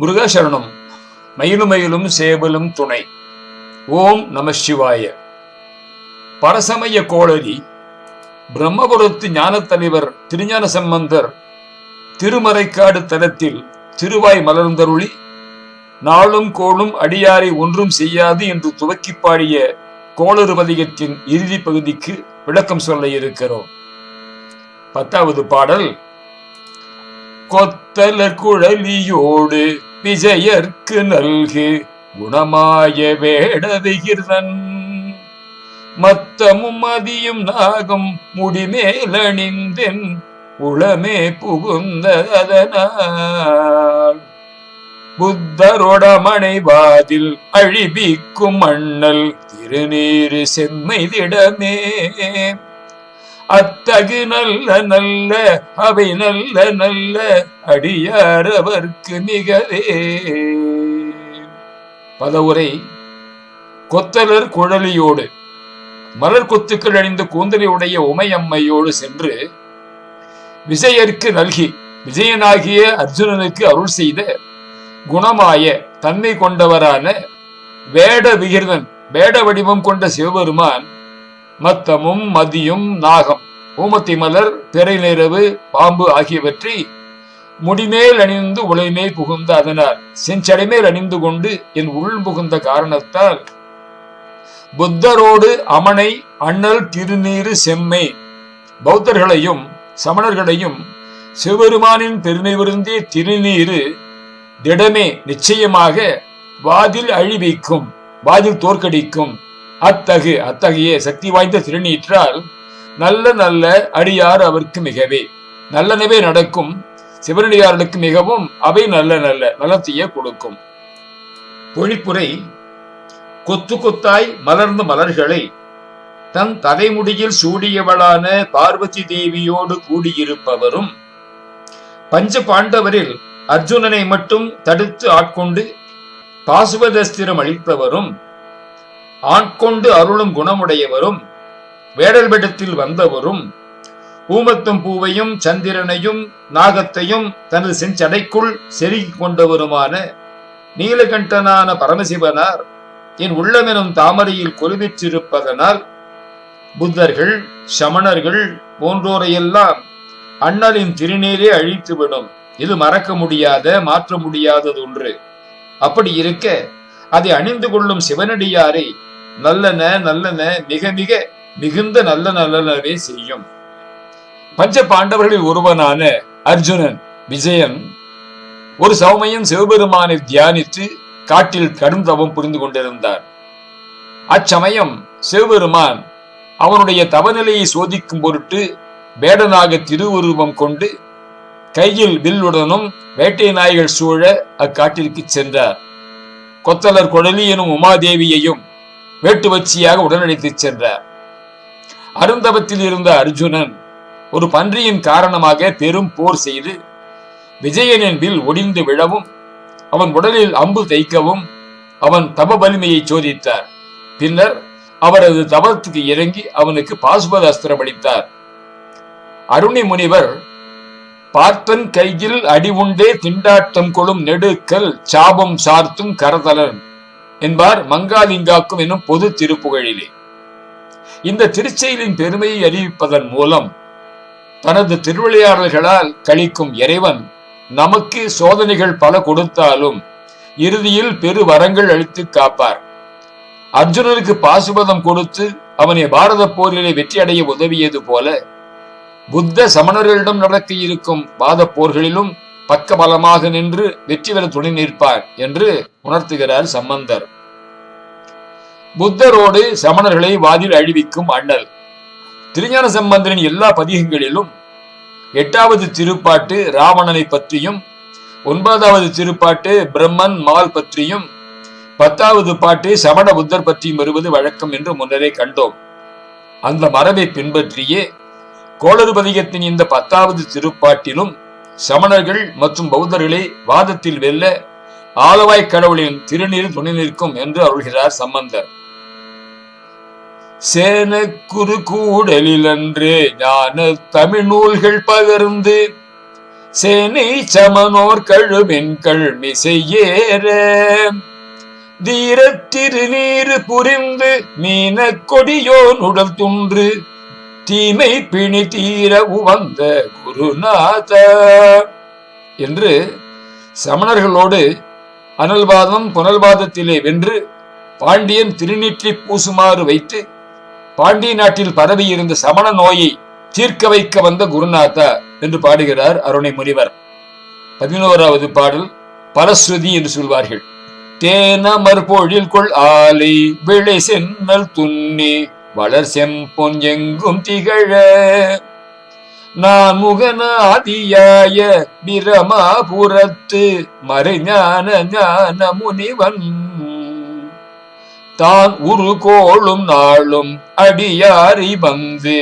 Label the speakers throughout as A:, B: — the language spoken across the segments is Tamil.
A: முருகாசரணம். மயிலும் மயிலும் சேவலும் துணை. ஓம் நம சிவாய. பரசமய கோளரி பிரம்மபுரத்து ஞான தலைவர் திருஞான சம்பந்தர் திருமறைக்காடு தலத்தில் திருவாய் மலர்ந்தருளி நாளும் கோளும் அடியாரை ஒன்றும் செய்யாது என்று துவக்கி பாடிய கோளறு பதிகத்தின் இறுதி பகுதிக்கு விளக்கம் சொல்ல இருக்கிறோம். பத்தாவது பாடல் கொத்தல குழலியோடு விஜயர்க்கு நல்கு குணமாய வேடவிகிர்தன் மத்தமும் அதியும் நாகம் முடிமேலணிந்தென் உளமே புகுந்ததனால் புத்தரொடமனைவாதில் அழிபிக்கும் மண்ணல் திருநீரு செம்மைதிடமே அத்தகு நல்ல நல்ல அவை நல்ல நல்ல அடியாரவர்க்கு நிகரே. பதவுரை கொத்தலர் குழலியோடு மலர் கொத்துக்கள் அணிந்த கூந்தலையுடைய உமையம்மையோடு சென்று விஜயருக்கு நல்கி விஜயனாகிய அர்ஜுனனுக்கு அருள் செய்த குணமாய தன்மை கொண்டவரான வேட விகிர்தன் வேட வடிவம் கொண்ட சிவபெருமான் மத்தமும் மதியும் நாகம். ஊமத்தி மலர் பிறை நிறவு பாம்பு ஆகியவற்றை முடிமேல் அணிந்து உலைமேல் புகுந்த அதனால் செஞ்சடைமேல் அணிந்து கொண்டு என் உள் புகுந்த காரணத்தால் புத்தரோடு அமனை அண்ணல் திருநீரு செம்மை பௌத்தர்களையும் சமணர்களையும் சிவபெருமானின் பெருமை விருந்திய திருநீரு திடமே நிச்சயமாக வாதில் அழிவிக்கும் வாதில் தோற்கடிக்கும் அத்தகு அத்தகைய சக்தி வாய்ந்த திருநீற்றால் நல்ல நல்ல அடியார் அவருக்கு மிகவே. நல்லனவே நடக்கும். சிவனடியார்களுக்கு மிகவும் அவை நல்ல நல்ல நலத்தைய கொடுக்கும். பொழிப்புரை கொத்து கொத்தாய் மலர்ந்த மலர்களை தன் தலைமுடியில் சூடியவளான பார்வதி தேவியோடு கூடியிருப்பவரும் பஞ்ச பாண்டவரில் அர்ஜுனனை மட்டும் தடுத்து ஆட்கொண்டு பாசுபதஸ்திரம் அளித்தவரும் ஆட்கொண்டு அருளும் குணமுடையவரும் வேடல் பெடத்தில் வந்தவரும் ஊமத்தும் பூவையும் சந்திரனையும் நாகத்தையும் தனது செஞ்சடைக்குள் செருகிக் கொண்டவருமான நீலகண்டனான பரமசிவனார் என் உள்ளமெனும் தாமரையில் கொலுவிற்றிருப்பதனால் புத்தர்கள் சமணர்கள் போன்றோரையெல்லாம் அண்ணலின் திருநீரே அழித்துவிடும். இது மறக்க முடியாத மாற்ற முடியாதது ஒன்று. அப்படி இருக்க அதை அணிந்து கொள்ளும் சிவனடியாரை நல்லன நல்லன மிக மிக மிகுந்த நல்ல நல்லனவே செய்யும். பஞ்ச பாண்டவர்களில் ஒருவனான அர்ஜுனன் விஜயன் ஒரு சமயம் சிவபெருமானை தியானித்து காட்டில் கடும் தவம் புரிந்து கொண்டிருந்தார். அச்சமயம் சிவபெருமான் அவனுடைய தவநிலையை சோதிக்கும் பொருட்டு வேடனாக திருவுருவம் கொண்டு கையில் வில்லுடனும் வேட்டை நாய்கள் சூழ அக்காட்டிற்கு சென்றார். கொத்தலர் குழலி எனும் உமாதேவியையும் வேட்டுவச்சியாக உடனடித்துச் சென்றார். அருந்தவத்தில் இருந்த அர்ஜுனன் ஒரு பன்றியின் காரணமாக பெரும் போர் செய்து விஜயனின் வில் ஒடிந்து விழவும் அவன் உடலில் அம்பு தைக்கவும் அவன் தப வலிமையை சோதித்தார். பின்னர் அவரது தபத்துக்கு இறங்கி அவனுக்கு பாசுபத அஸ்திரம் அளித்தார். அருணி முனிவர் பார்த்தன் கையில் அடி உண்டே திண்டாட்டம் கொளும் நெடுக்கல் சாபம் சார்த்தும் கரதலன். என்பார் மங்காலிங்காக்கும் என்னும் பொது திருப்புகழிலே. இந்த திருச்செயலின் பெருமையை அறிவிப்பதன் மூலம் தனது திருவிளையாடல்களால் கழிக்கும் இறைவன் நமக்கு சோதனைகள் பல கொடுத்தாலும் இறுதியில் பெரு வரங்கள் அளித்து காப்பார். அர்ஜுனனுக்கு பாசுபதம் கொடுத்து அவனை பாரத போரிலே வெற்றி அடைய உதவியது போல புத்த சமணர்களிடம் நடக்க இருக்கும் வாத போர்களிலும் பக்க பலமாக நின்று வெற்றி பெற துணை நிற்பார் என்று உணர்த்துகிறார் சம்பந்தர். புத்தரோடு சமணர்களை வாதில் அழிவிக்கும் அண்ணல். திருஞான சம்பந்தரின் எல்லா பதிகங்களிலும் எட்டாவது திருப்பாட்டு ராவணனை பற்றியும் ஒன்பதாவது திருப்பாட்டு பிரம்மன் மால் பற்றியும் பத்தாவது பாட்டு சமண புத்தர் பற்றியும் வருவது வழக்கம் என்று முன்னரே கண்டோம். அந்த மரபை பின்பற்றியே கோளறுபதிகத்தின் இந்த பத்தாவது திருப்பாட்டிலும் சமணர்கள் மற்றும் பௌத்தர்களை வாதத்தில் வெல்ல ஆலவாய் கடவுளின் திருநீர் துணை நிற்கும் என்று அருள்கிறார் சம்பந்தர். சேனக்குரு கூடலில் அன்று ஞான தமிழ் நூல்கள் பகர்ந்து சேனை சமனோர் கழுமென்கள் மிசையேற. திருநீர் புரிந்து மீன கொடியோன் உடல் துன்று தீமை பிணி தீர உவந்த குருநாத. என்று சமணர்களோடு அனல்வாதம் புனல்வாதத்திலே வென்று பாண்டியன் திருநீற்றி பூசுமாறு வைத்து பாண்டிய நாட்டில் பரவி இருந்த சமண நோயை தீர்க்க வைக்க வந்த குருநாதா என்று பாடுகிறார் அருணை முனிவர். பதினோராவது பாடல் பரஸ்ருதி என்று சொல்வார்கள். தேனமர் பொழில் கொள் ஆலை விளை சென்னல் துண்ணி வளர் செம்பொன் எங்கும் திகழ. நான் பிரமாபுரத்து மறைஞான ஞான முனிவன் தான் உரு கோளும் நாளும் அடியாரி வந்து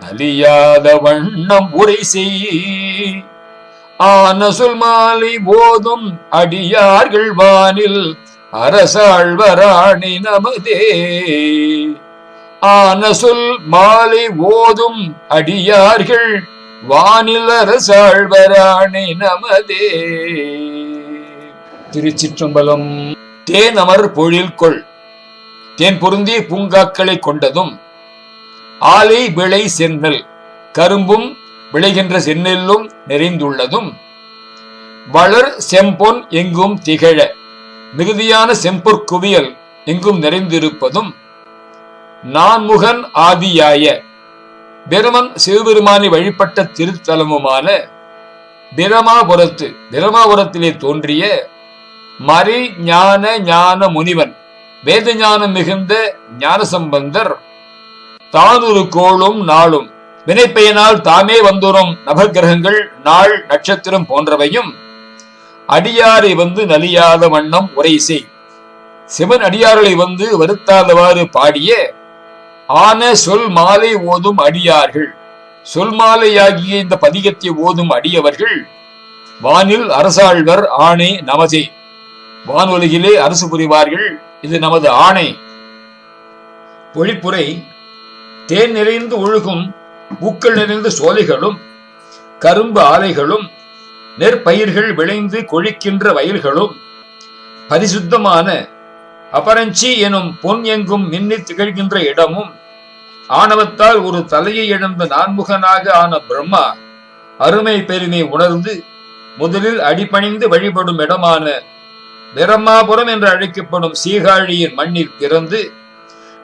A: நலியாத வண்ணம் உரை செய். ஆனசுல் மாலை போதும் அடியார்கள் வானில் அரசாழ்வராணி நமதே. ஆனசொல் மாலை ஓதும் அடியார்கள் வானில் அரசாழ்வராணி நமதே. திருச்சிற்றம்பலம் தேன் அமர் பொழில் கொள். தேன் பொருந்திய பூங்காக்களை கொண்டதும் ஆலை விளை சென்னல் கரும்பும் விளைகின்ற செந்நெல்லும் நிறைந்துள்ளதும் வளர் செம்பொன் எங்கும் திகழ மிகுதியான செம்பொற் குவியல் எங்கும் நிறைந்திருப்பதும் நான்முகன் ஆதியாய. பிரமன் சிவபெருமானை வழிபட்ட திருத்தலமுமான பிரமாபுரத்து பிரமாபுரத்திலே தோன்றிய மறை ஞான ஞான முனிவன் வேத ஞானம் மிகுந்த ஞானசம்பந்தர் தானொரு கோளும் நாளும் வினைப்பெயனால் தாமே வந்துரும் நவகிரகங்கள் நாள் நட்சத்திரம் போன்றவையும் அடியாரை வந்து நலியாத வண்ணம் உரை செய் சிவன் அடியார்களை வந்து வருத்தாதவாறு பாடிய ஆன சொல் மாலை ஓதும் அடியார்கள். சொல் மாலையாகிய இந்த பதிகத்தை ஓதும் அடியவர்கள் வானில் அரசாழ்வர் ஆணை நமதே வானொலியிலே அரசு புரிவார்கள் இது நமது ஆணை. பொழிப்புரை தேன் நிறைந்து ஒழுகும் பூக்கள் நிறைந்த சோலைகளும் கரும்பு ஆலைகளும் நெற்பயிர்கள் விளைந்து கொழிக்கின்ற வயல்களும் பரிசுத்தமான அபரஞ்சி எனும் பொன் எங்கும் மின்னி திகழ்கின்ற இடமும் ஆணவத்தால் ஒரு தலையை இழந்த நான்முகனாக ஆன பிரம்மா அருமை பெருமை உணர்ந்து முதலில் அடிபணிந்து வழிபடும் இடமான பிரம்மாபுரம் என்று அழைக்கப்படும் சீகாழியின் மண்ணில் பிறந்து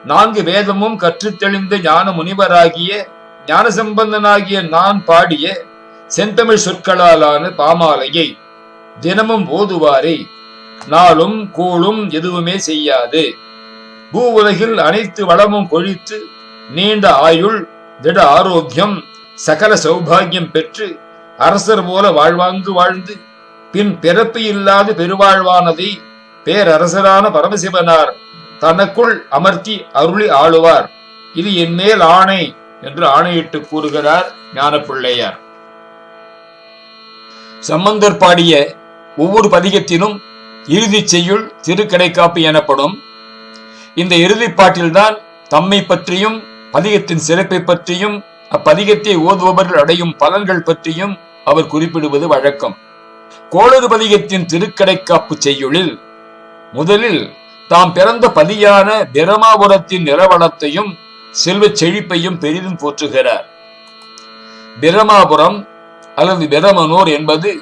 A: நான்கு வேதமும் கற்றுத்தெளிந்த ஞான முனிவராகிய ஞானசம்பந்தனாகிய நான் பாடிய செந்தமிழ் சொற்களாலான பாமாலையை தினமும் ஓதுவாரே. நாளும் கூழும் எதுவுமே செய்யாது. பூ உலகில் அனைத்து வளமும் கொழித்து நீண்ட ஆயுள் திட ஆரோக்கியம் சகல சௌபாகியம் பெற்று அரசர் போல வாழ்வாங்கு வாழ்ந்து பின் பிறப்பு இல்லாத பெருவாழ்வானதை பேரரசரான பரமசிவனார் தனக்குள் அமர்த்தி அருளி ஆளுவார். இது என் மேல் ஆணை என்று ஆணையிட்டு கூறுகிறார் ஞானப்பிள்ளையார். சம்பந்தர் பாடிய ஒவ்வொரு பதிகத்திலும் இறுதிச் செய்யுள் திருக்கடைக்காப்பு எனப்படும். இந்த இறுதிப்பாட்டில்தான் தம்மை பற்றியும் பதிகத்தின் சிறப்பை பற்றியும் அப்பதிகத்தை ஓதுபவர்கள் அடையும் பலன்கள் பற்றியும் அவர் குறிப்பிடுவது வழக்கம். கோளறு பதிகத்தின் திருக்கடைக்காப்பு செய்யுளில் முதலில் தாம் பிறந்த பதியான பிரமாபுரத்தின் நிலவளத்தையும் செல்வச் செழிப்பையும் பெரிதும் போற்றுகிறார். பிரமாபுரம் அல்லது பிரமனூர் என்பது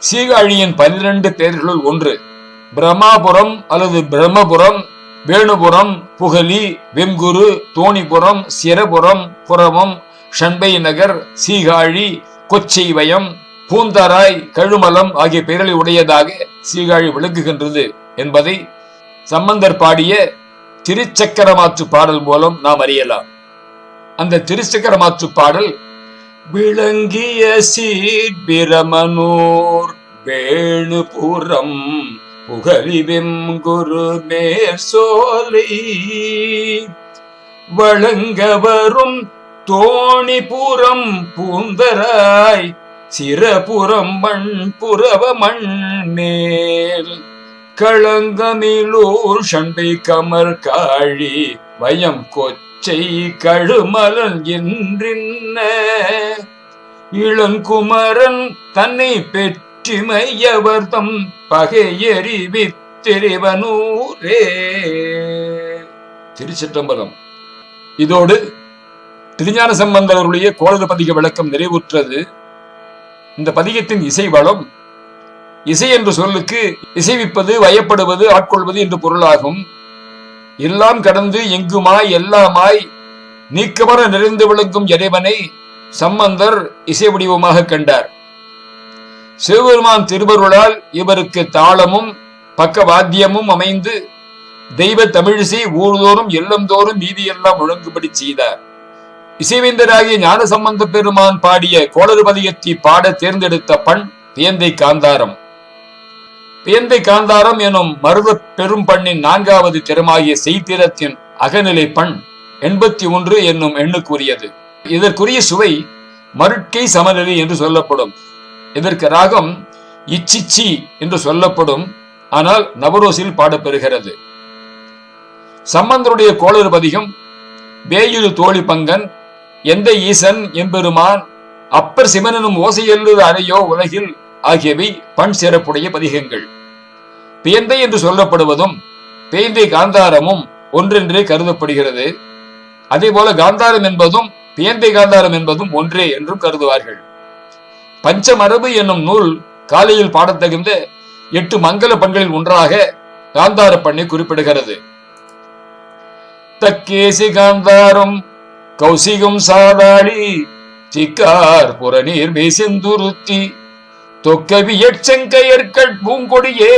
A: சீகாழியின் பனிரெண்டு பெயர்களுள் ஒன்று. பிரமாபுரம் அல்லது பிரம்மபுரம் வேணுபுரம் புகலி வெம்குரு தோணிபுரம் சிரபுரம் புறமம் ஷண்பை நகர் சீகாழி கொச்சைவயம் பூந்தராய் கழுமலம் ஆகிய பெயர்களை உடையதாக சீகாழி விளங்குகின்றது என்பதை சம்பந்தர் பாடிய திருச்சக்கரமாற்று பாடல் மூலம் நாம் அறியலாம். அந்த திருச்சக்கரமாற்று பாடல் விளங்கிய சீர்பிரமனூர் வேணுபுரம் புகழிவெம் குரு மேற்சோலை வழங்க வரும் தோணிபுரம் பூந்தராய் சிறபுறம் மண் புறவ மண்ணேல் களங்கமிலூர் சண்டை கமர் காழி வயம் கொச்சை கழுமலன் என்றின்ன. இளங்குமரன் தன்னை பெற்ற பெற்றிமையவர்தம் பகையறிவித்திரிவனூரே. திருச்சிற்றம்பலம். இதோடு திருஞான சம்பந்தர் அவருடைய பதிக விளக்கம் நிறைவுற்றது. இந்த பதிகத்தின் இசை வளம் இசை என்ற சொல்லுக்கு இசைவிப்பது வயப்படுவது ஆட்கொள்வது என்று பொருளாகும். எல்லாம் கடந்து எங்குமாய் எல்லாமாய் நீக்கமர நிறைந்து விளங்கும் இறைவனை சம்பந்தர் இசை வடிவமாக கண்டார். சிவபெருமான் திருவருளால் இவருக்கு தாளமும் பக்கவாத்தியமும் அமைந்து தெய்வ தமிழிசை ஊர்தோறும் எல்லந்தோறும் வீதியெல்லாம் ஒழுங்குபடி செய்தார். இசைவேந்தராகிய ஞான சம்பந்த பெருமான் பாடிய கோளறுபதியத்தை பாட தேர்ந்தெடுத்த பண் பியந்தை காந்தாரம். பியந்தை காந்தாரம் எனும் மருத பெரும் பண்ணின் நான்காவது திறமாகிய செய்திரத்தின் அகநிலை பண் எண்பத்தி ஒன்று என்னும் எண்ணுக்குரியது. இதற்குரிய சுவை மருட்கை சமநிலை என்று சொல்லப்படும். இதற்கு ராகம் இச்சிச்சி என்று சொல்லப்படும் ஆனால் நவரோசில் பாடப்பெறுகிறது. சம்பந்தருடைய கோளறு பதிகம் வேயுரு தோழி பங்கன் எந்த ஈசன் எம்பெருமான் அப்பர் சிவனனும் ஓசையல்லு அறையோ உலகில் ஆகியவை பண் சிறப்புடைய பதிகங்கள். பேந்தை என்று சொல்லப்படுவதும் பேந்தை காந்தாரமும் ஒன்றென்றே கருதப்படுகிறது. அதே போல காந்தாரம் என்பதும் பேந்தை காந்தாரம் என்பதும் ஒன்றே என்றும் கருதுவார்கள். பஞ்சமரபு என்னும் நூல் காலையில் பாடத்தகுந்த எட்டு மங்கள பண்களில் ஒன்றாக காந்தார பண்ணை குறிப்பிடுகிறது. தக்கேசி காந்தாரம் கௌசிகம் சாதாளி சிக்கார் புறநீர் மேசெந்துருத்தி தொக்கவி எச்சங்கையற்கள் பூங்கொடியே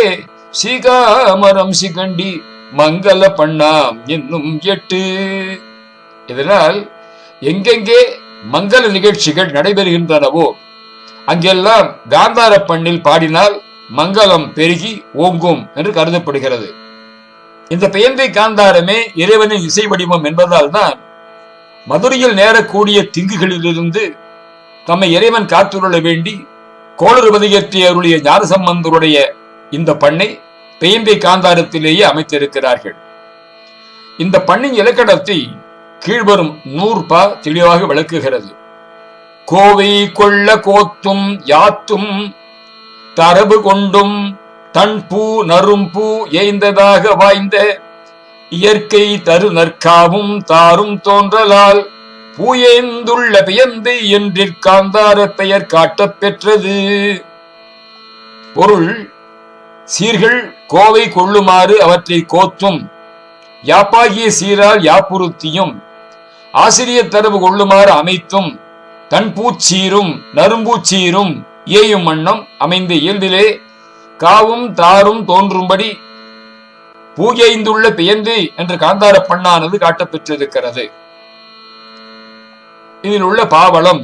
A: சிகாமரம் சிகண்டி மங்கள பண்ணாம் என்னும் எட்டு. இதனால் எங்கெங்கே மங்கள நிகழ்ச்சிகள் நடைபெறுகின்றனவோ அங்கெல்லாம் காந்தார பண்ணில் பாடினால் மங்களம் பெருகி ஓங்கும் என்று கருதப்படுகிறது. இந்த பெயர்ந்தை காந்தாரமே இறைவனின் இசை வடிவம் என்பதால் தான் மதுரையில் நேரக்கூடிய திங்குகளிலிருந்து தம்மை இறைவன் காத்துள்ள வேண்டி கோளறு அருளிய ஞானசம்பந்தருடைய இந்த பண்ணை பெயந்தை காந்தாரத்திலேயே அமைத்திருக்கிறார்கள். இந்த பண்ணின் இலக்கணத்தை கீழ்வரும் நூற்பா தெளிவாக விளக்குகிறது. கோவை கொள்ள கோத்தும் யாத்தும் தரபு கொண்டும் தன் பூ நரும் பூ ஏய்ந்ததாக வாய்ந்த இயற்கை தரு நற்காவும் தாரும் தோன்றலால் பூயேந்துள்ள பெயந்தை என்றிற்காந்தார பெயர் காட்டப் பெற்றது. பொருள் சீர்கள் கோவை கொள்ளுமாறு அவற்றை கோத்தும். யாப்பாகிய சீரால் யாப்புறுத்தியும் ஆசிரியர் தரவு கொள்ளுமாறு அமைத்தும். தன் பூச்சீரும் நரும்பூச்சீரும் இயையும் வண்ணம் அமைந்த இயல்பிலே காவும் தாரும் தோன்றும்படி பூகைந்துள்ள பெயந்து என்று காந்தார பண்ணானது காட்டப்பெற்றிருக்கிறது. இதில் உள்ள பாவளம்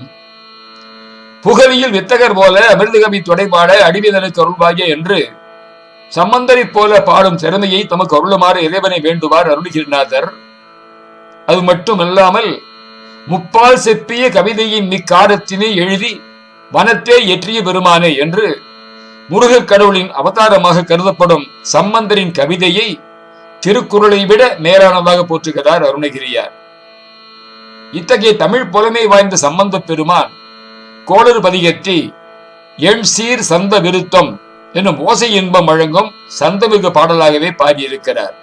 A: புகழியில் வித்தகர் போல அமிர்தகவி தொடைபாட அடிவிதனுக்கு அருள்வாகிய என்று சம்பந்தரை போல பாடும் திறமையை தமக்கு அருளுமாறு இறைவனை வேண்டுவார் அருள்கிரிநாதர் அது மட்டுமல்லாமல் முப்பால் செப்பிய கவிதையின் மிக்காரத்தினை எழுதி வனத்தே எற்றிய பெருமானே என்று முருகக் கடவுளின் அவதாரமாக கருதப்படும் சம்பந்தரின் கவிதையை திருக்குறளை விட மேலானதாக போற்றுகிறார் அருணகிரியார். இத்தகைய தமிழ் புலமை வாய்ந்த சம்பந்த பெருமான் கோளறு பதிகத்தை எம் சீர் சந்த விருத்தம் என்னும் ஓசை இன்பம் வழங்கும் சந்தமிகு பாடலாகவே பாடியிருக்கிறார்.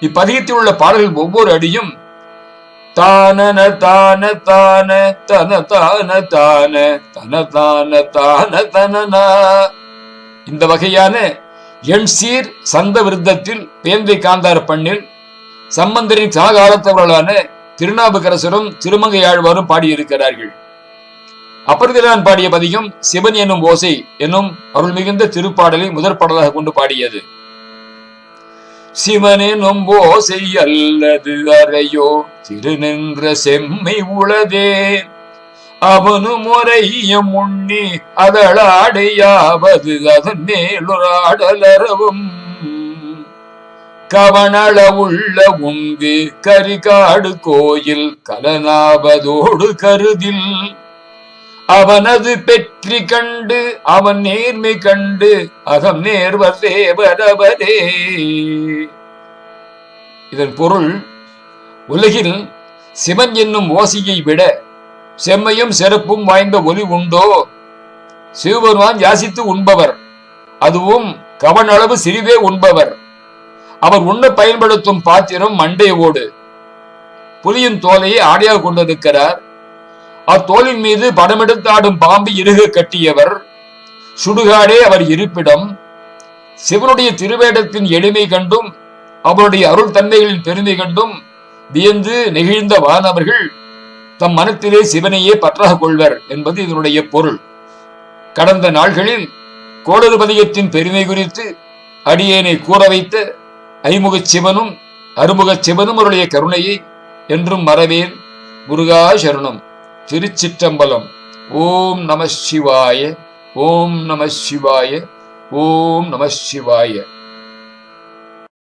A: இப்பதிகத்தில் உள்ள பாடல்கள் ஒவ்வொரு அடியும் தானன தான தான தன தான தான தன தான தான தனனா. இந்த வகையான எண் சீர் சந்த விருத்தத்தில் பேந்தை காந்தார பண்ணில் சம்பந்தரின் சமகாலத்தவர்களான திருநாவுக்கரசரும் திருமங்கையாழ்வாரும் பாடியிருக்கிறார்கள். அப்பர்திலான் பாடிய பதிகம் சிவன் என்னும் ஓசை என்னும் அருள் மிகுந்த திருப்பாடலை முதற் பாடலாக கொண்டு பாடியது. சிவனெனும் ஓசை அல்லது அறையோ திருநின்ற செம்மை உளதே. அவனு முறையும் உண்ணி அதழாடையாவது அதன் மேலுராடலரவும் கவனள உள்ள உங்கு கரிகாடு கோயில் கலனாவதோடு கருதில். அவனது பெற்றி கண்டு அவன் நேர்மை கண்டு அகம் நேர்வர் தேவரவரே இதன் பொருள் உலகில் சிவன் என்னும் ஓசியை விட செம்மையும் சிறப்பும் வாய்ந்த ஒலி உண்டோ? சிவபெருமான் யாசித்து உண்பவர். அதுவும் கவனளவு சிறிதே உண்பவர். அவர் உண்ண பயன்படுத்தும் பாத்திரம் மண்டை ஓடு புலியின் தோலையை ஆடையாக கொண்டிருக்கிறார். அத்தோலின் மீது படமெடுத்தாடும் பாம்பு இறுக கட்டியவர். சுடுகாடே அவர் இருப்பிடம். சிவனுடைய திருவேடத்தின் எளிமை கண்டும் அவருடைய அருள் தன்மைகளின் பெருமை கண்டும் வியந்து நெகிழ்ந்த வானவர்கள் தம் மனத்திலே சிவனையே பற்றாக கொள்வர் என்பது இதனுடைய பொருள். கடந்த நாள்களில் கோடருபதியத்தின் பெருமை குறித்து அடியேனை கூற வைத்த ஐமுகச் சிவனும் அருமுகச் சிவனும் அவருடைய கருணையை என்றும் மறவேன். முருகா சரணம். திருச்சிற்றம்பலம். ஓம் நம சிவாய ஓம் நம சிவாய ஓம் நம சிவாய.